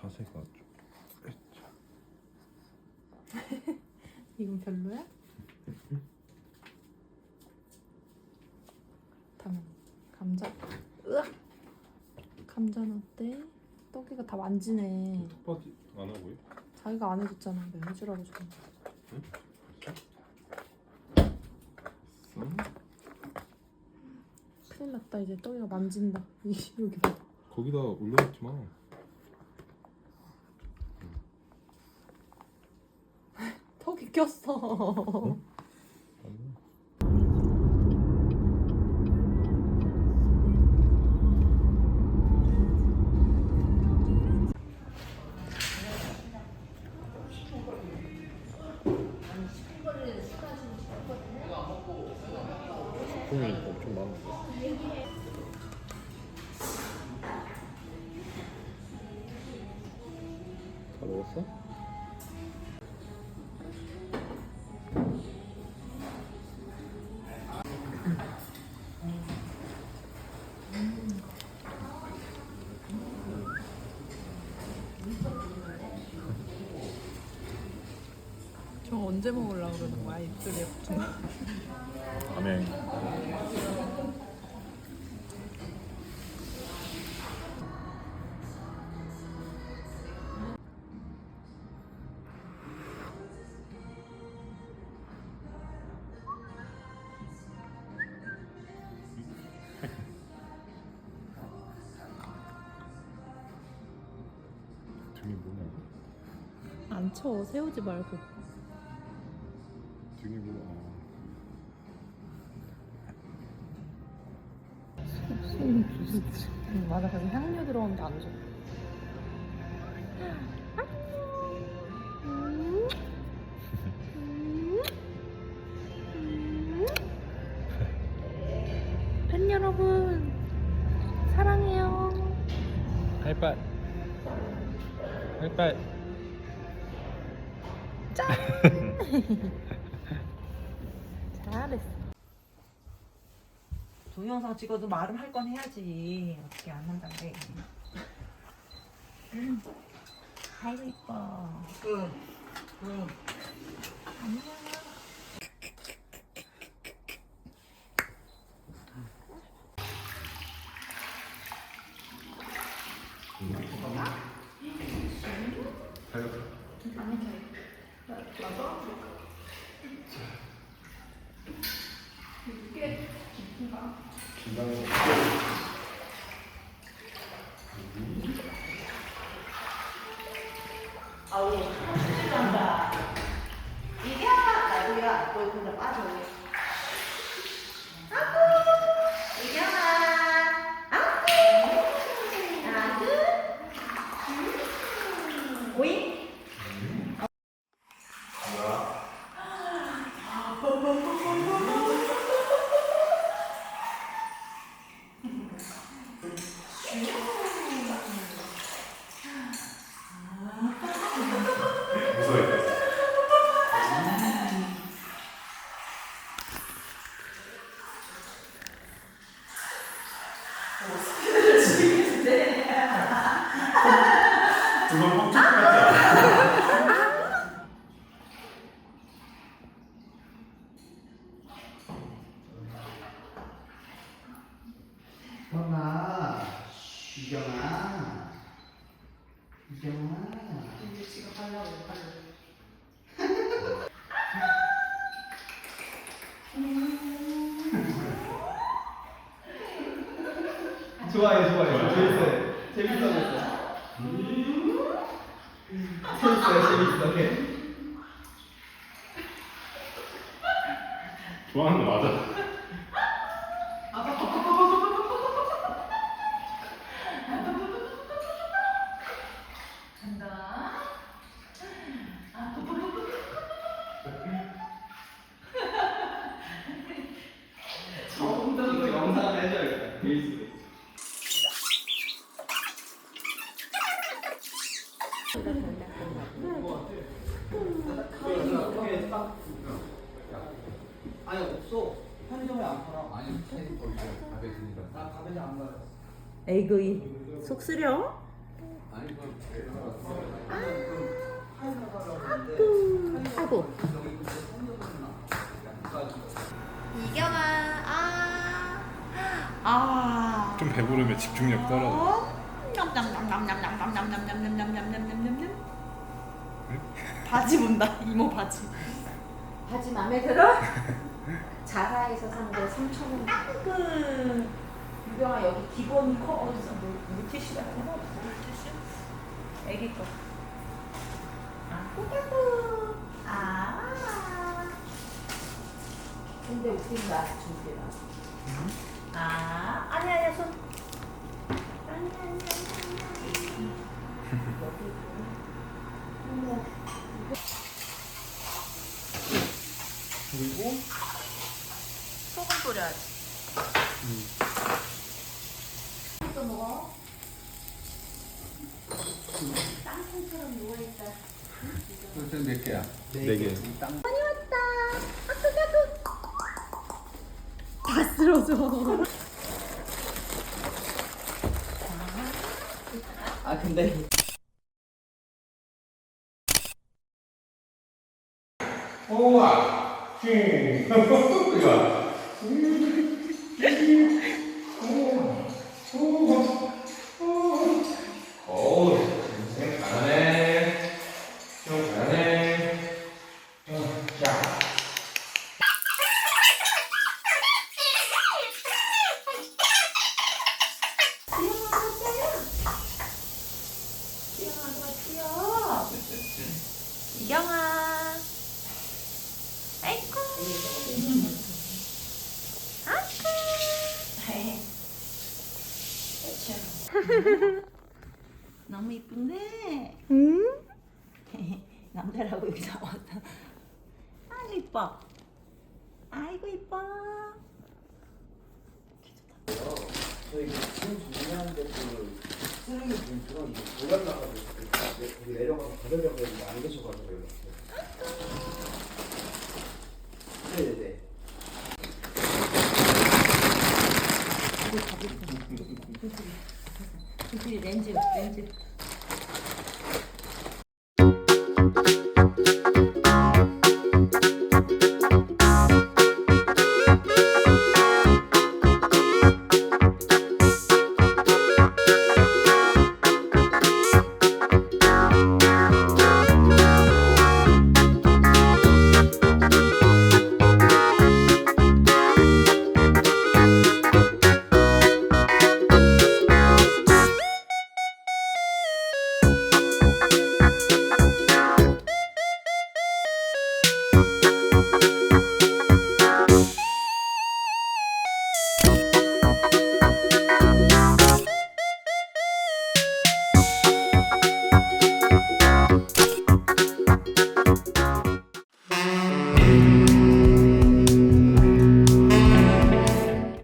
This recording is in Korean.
자세가 좀 이건 별로야? 다음 감자. 으악. 감자는 어때? 떡이가 다 만지네. 텃밭이 안 하고요? 자기가 안 해줬잖아. 내가 해주라고 줬는 음? 큰일 났다. 이제 떡이가 만진다. 이 여기 봐. 거기다 올려놓지 마. 아니. 스푼이 엄청 많은데? 다 먹었어? 저 언제 먹으려고 그러는 거야? 입술에 붙은 거. 뭐냐? 안 쳐. 세우지 말고. 등이 뭐? 응, 맞아. 그래서 향료 들어오는데 안 줘. 팬 여러분 사랑해요. 아. 하이파이. 하이파이. 잘했어. 동영상 찍어도 말은 할 건 해야지. 어떻게 안 한다는데. 음. 아이고 이뻐. 응. 응. 안녕. 아 형아, 이경아, 이경아. 좋아요, 좋아요. 재밌어요. 재밌어, 재밌어. 재밌어요, 재밌어. 오케이. 좋아하는 거 맞아. 아니 없어. 편의점에 안 팔아. 아니 나 가베지 안 팔아. 에이그이 속 쓰려? 아고. 이경아, 아, 아. 좀 배부르면 집중력 떨어져. 어? 냠냠냠냠냠냠냠냠냠냠냠냠냠냠냠. 바지 본다 이모 바지. 바지 마음에 들어? 자라에서 산거 3,000원. 그 유경아 여기 기본 코 어디서 물, 물티슈 같은 거 없어? 물티슈? 애기 거. 아, 꾸꾸꾸. 아. 근데 웃긴다, 준비가. 아, 아니, 아니야, 손. 그리고 소금 뿌려야지. 또 먹어. 땅콩처럼 누워있다. 그몇 개야? 네 개. 땅. 다 쓸어줘. 근데. 오와 쥐. 오와 쥐 오와 오와 너무 이쁜데? 응? 남자라고 여기 나왔다. 아이고 이뻐. 아이고 이뻐. 저희 지금 중요한데 그 쓰레기 봉투가 이게 고장나가지고 여기 내려가서 했는데 안 계셔가지고 연락해 研究研究